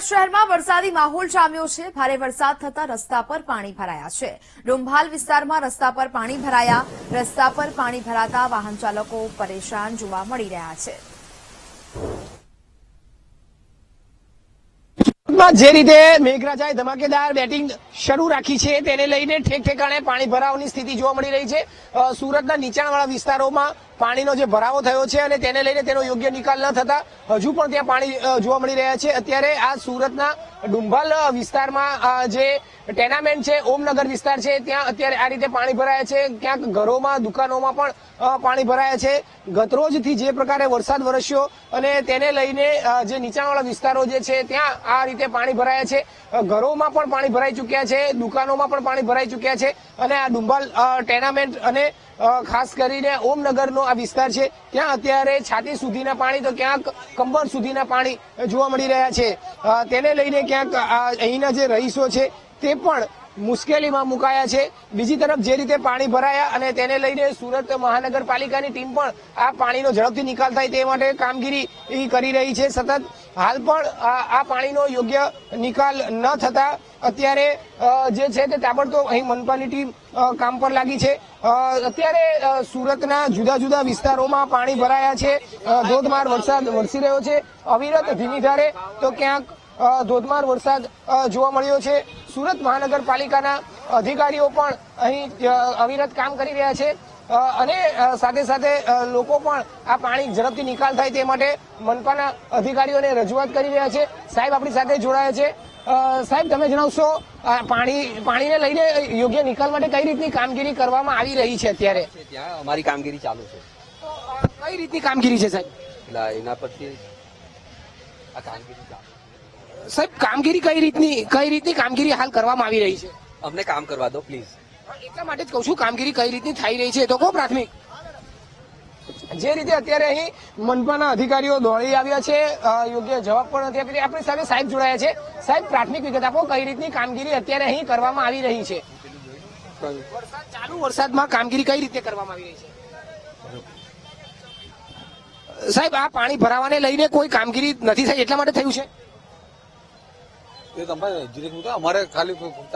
સુરત શહેરમાં વરસાદી માહોલ જામ્યો છે. ભારે વરસાદ થતા રસ્તા પર પાણી ભરાયા છે. ડુંભાલ વિસ્તારમાં રસ્તા પર પાણી ભરાયા. રસ્તા પર પાણી ભરાતા વાહન ચાલકો પરેશાન જોવા મળી રહ્યા છે. જે રીતે મેઘરાજાએ ધમાકેદાર બેટિંગ શરૂ રાખી છે, તેને લઈને ઠેક ઠેકાણે પાણી ભરાવાની સ્થિતિ જોવા મળી રહી છે. સુરતના નીચાણવાળા વિસ્તારોમાં પાણીનો જે ભરાવો થયો છે અને તેને લઈને તેનો યોગ્ય નિકાલ ન થતા હજુ પણ ત્યાં પાણી જોવા મળી રહ્યા છે. અત્યારે આ સુરતના ડુંભાલ વિસ્તારમાં જે ટેનામેન્ટ છે, ઓમનગર વિસ્તાર છે, ત્યાં અત્યારે આ રીતે પાણી ભરાયા છે. ક્યાંક ઘરોમાં, દુકાનોમાં પણ પાણી ભરાયા છે. ગતરોજથી જે પ્રકારે વરસાદ વરસ્યો અને તેને લઈને જે નીચાણવાળા વિસ્તારો જે છે, ત્યાં આ રીતે પાણી ભરાયા છે. ઘરોમાં પણ પાણી ભરાઈ ચૂક્યા છે, દુકાનોમાં પણ પાણી ભરાઈ ચૂક્યા છે અને આ ડુંભાલ ટેનામેન્ટ અને ખાસ કરીને ઓમનગરનો આ વિસ્તાર છે. ત્યાં અત્યારે છાતી સુધીના પાણી તો ક્યાંક કંબર સુધીના પાણી જોવા મળી રહ્યા છે. તેને લઈને ક્યાંક અહીંના જે રહીશો છે, તે પણ મુશ્કેલીમાં મુકાયા છે. બીજી તરફ જે રીતે પાણી ભરાયા અને તેને લઈને સુરત મહાનગરપાલિકાની ટીમ પણ આ પાણીનો ઝડપથી નિકાલ થાય તે માટે કામગીરી કરી રહી છે. સતત હાલ પણ આ પાણીનો યોગ્ય નિકાલ ન થતા અત્યારે જે છે તે તાબડતોબ અહીં મનપાની ટીમ કામ પર લાગી છે. અત્યારે સુરતના જુદા જુદા વિસ્તારોમાં પાણી ભરાયા છે. ધોધમાર વરસાદ વરસી રહ્યો છે. અવિરત ધીમી ધારે તો ક્યાંક ધોધમાર વરસાદ જોવા મળ્યો છે. સુરત મહાનગરપાલિકાના અધિકારીઓ પણ અહીં અવિરત કામ કરી રહ્યા છે. અને સાથે સાથે લોકો પણ આ પાણી ઝડપથી નિકાલ થાય તે માટે મનપાના અધિકારીઓને રજૂઆત કરી રહ્યા છે. સાહેબ આપણી સાથે જોડાયા છે. સાહેબ તમે જણાવશો પાણી પાણીને લઈને યોગ્ય નિકાલ માટે કઈ રીતની કામગીરી કરવામાં આવી રહી છે અત્યારે? ત્યાં અમારી કામગીરી ચાલુ છે. કઈ રીતની કામગીરી છે સાહેબ? એટલે એના પરથી આ કામગીરી ચાલુ સાહેબ કામગીરી કઈ રીતની કઈ રીતની કામગીરી હાલ કરવામાં આવી રહી છે? અમને કામ કરવા દો પ્લીઝ એટલા માટે જ કહું છું કામગીરી કઈ રીતની થઈ રહી છે તો કહો પ્રાથમિક. જે રીતે અત્યારે અહીં મનપાના અધિકારીઓ દોડી આવ્યા છે યોગ્ય જવાબ પણ નથી આપી આપણી સાથે સાહેબ જોડાયા છે. સાહેબ પ્રાથમિક વિગત આપો કઈ રીતની કામગીરી અત્યારે અહીં કરવામાં આવી રહી છે? ચાલુ વરસાદમાં કામગીરી કઈ રીતે કરવામાં આવી રહી છે? સાહેબ આ પાણી ભરાવાને લઈને કોઈ કામગીરી નથી થઈ એટલા માટે થયું છે? એ તમારે એન્જિનિયરિંગ તો, અમારે ખાલી ફક્ત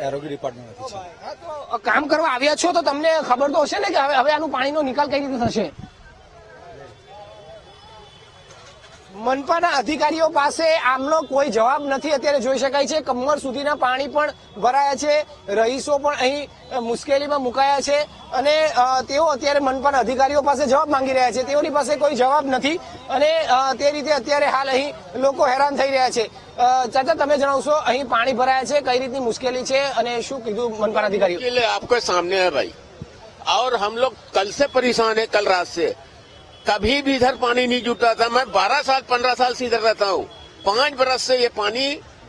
આરોગ્ય ડિપાર્ટમેન્ટ કામ કરવા આવ્યા છો તો તમને ખબર તો હશે ને કે હવે હવે આનું પાણીનો નિકાલ કઈ રીતે થશે? મનપાના અધિકારીઓ પાસે આમનો કોઈ જવાબ નથી અત્યારે જોઈ શકાય છે કમર સુધીના પાણી પણ ભરાયા છે રહીશો પણ અહીં અ, મુશ્કેલીમાં મુકાયા છે અને અ, તેઓ અત્યારે મનપાના અધિકારીઓ પાસે જવાબ માંગી રહ્યા છે તેઓની પાસે કોઈ જવાબ નથી અને અ, તે રીતે અત્યારે હાલ અહીં લોકો હેરાન થઈ રહ્યા છે અ, ચાચા તમે જણાવશો અહીં પાણી ભરાયા છે કઈ રીતની મુશ્કેલી છે અને શું કીધું મનપાના અધિકારીઓ के लिए आपके सामने है भाई और हम लोग कल से परेशान है कल रात से कभी भी इधर पानी नहीं जुटा था मैं 12 साल 15 साल से इधर रहता हूँ पांच बरस से ये पानी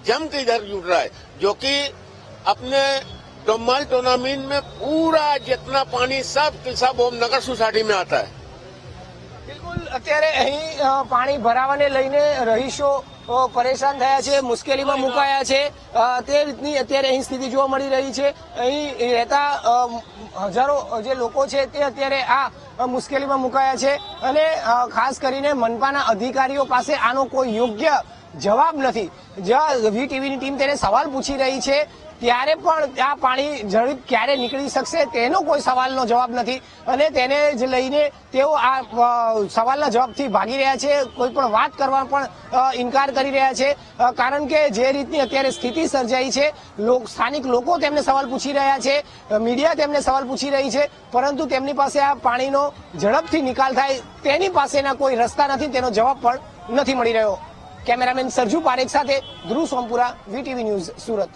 जम के इधर जुट रहा है जो कि अपने डोमाल टूर्नामेंट में पूरा जितना पानी सब के सब ओम नगर सोसाइटी में आता है બિલકુલ અત્યારે અહીં અ, પાણી ભરાવાને લઈને રહીશો અ, પરેશાન થયા છે મુશ્કેલીમાં મુકાયા છે અ, તે રીતની અત્યારે અહીં સ્થિતિ જોવા મળી રહી છે અહીં રહેતા અ, હજારો જે લોકો છે તે અત્યારે આ અ, મુશ્કેલીમાં મુકાયા છે અને ખાસ કરીને મનપાના અધિકારીઓ પાસે આનો કોઈ યોગ્ય જવાબ નથી. જ્યાં વી ટીવીની ટીમ તેને સવાલ પૂછી રહી છે ત્યારે પણ આ પાણી ઝડપ ક્યારે નીકળી શકશે તેનો કોઈ સવાલનો જવાબ નથી. અને તેને જ લઈને તેઓ આ સવાલના જવાબથી ભાગી રહ્યા છે. કોઈ પણ વાત કરવા પણ ઇનકાર કરી રહ્યા છે. કારણ કે જે રીતની અત્યારે સ્થિતિ સર્જાઈ છે સ્થાનિક લોકો તેમને સવાલ પૂછી રહ્યા છે, મીડિયા તેમને સવાલ પૂછી રહી છે, પરંતુ તેમની પાસે આ પાણીનો ઝડપથી નિકાલ થાય તેની પાસેના કોઈ રસ્તા નથી, તેનો જવાબ પણ નથી મળી રહ્યો. કેમેરામેન સરજુ પારેખ સાથે ધ્રુવ સોમપુરા, વીટીવી ન્યૂઝ સુરત.